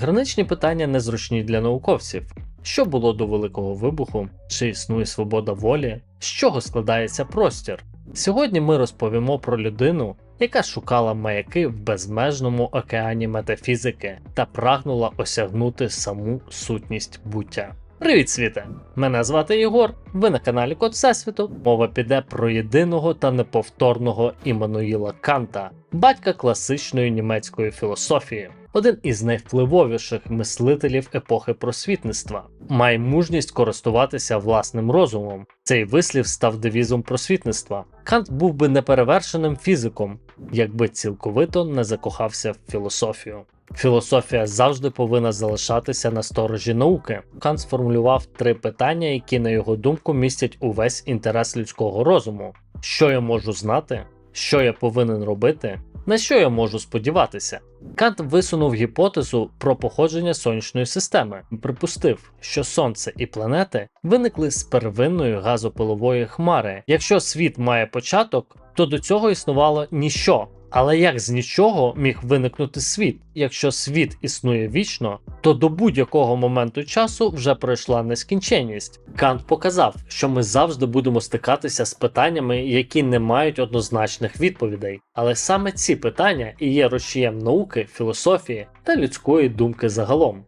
Граничні питання незручні для науковців. Що було до Великого вибуху? Чи існує свобода волі? З чого складається простір? Сьогодні ми розповімо про людину, яка шукала маяки в безмежному океані метафізики та прагнула осягнути саму сутність буття. Привіт, світе! Мене звати Єгор. Ви на каналі Код Всесвіту. Мова піде про єдиного та неповторного Іммануїла Канта, батька класичної німецької філософії. Один із найвпливовіших мислителів епохи просвітництва має мужність користуватися власним розумом. Цей вислів став девізом просвітництва. Кант був би неперевершеним фізиком, якби цілковито не закохався в філософію. Філософія завжди повинна залишатися на сторожі науки. Кант сформулював три питання, які, на його думку, містять увесь інтерес людського розуму: що я можу знати, що я повинен робити, на що я можу сподіватися. Кант висунув гіпотезу про походження сонячної системи, припустив, що сонце і планети виникли з первинної газопилової хмари. Якщо світ має початок, то до цього існувало ніщо. Але як з нічого міг виникнути світ? Якщо світ існує вічно, то до будь-якого моменту часу вже пройшла нескінченність. Кант показав, що ми завжди будемо стикатися з питаннями, які не мають однозначних відповідей. Але саме ці питання і є рушієм науки, філософії та людської думки загалом.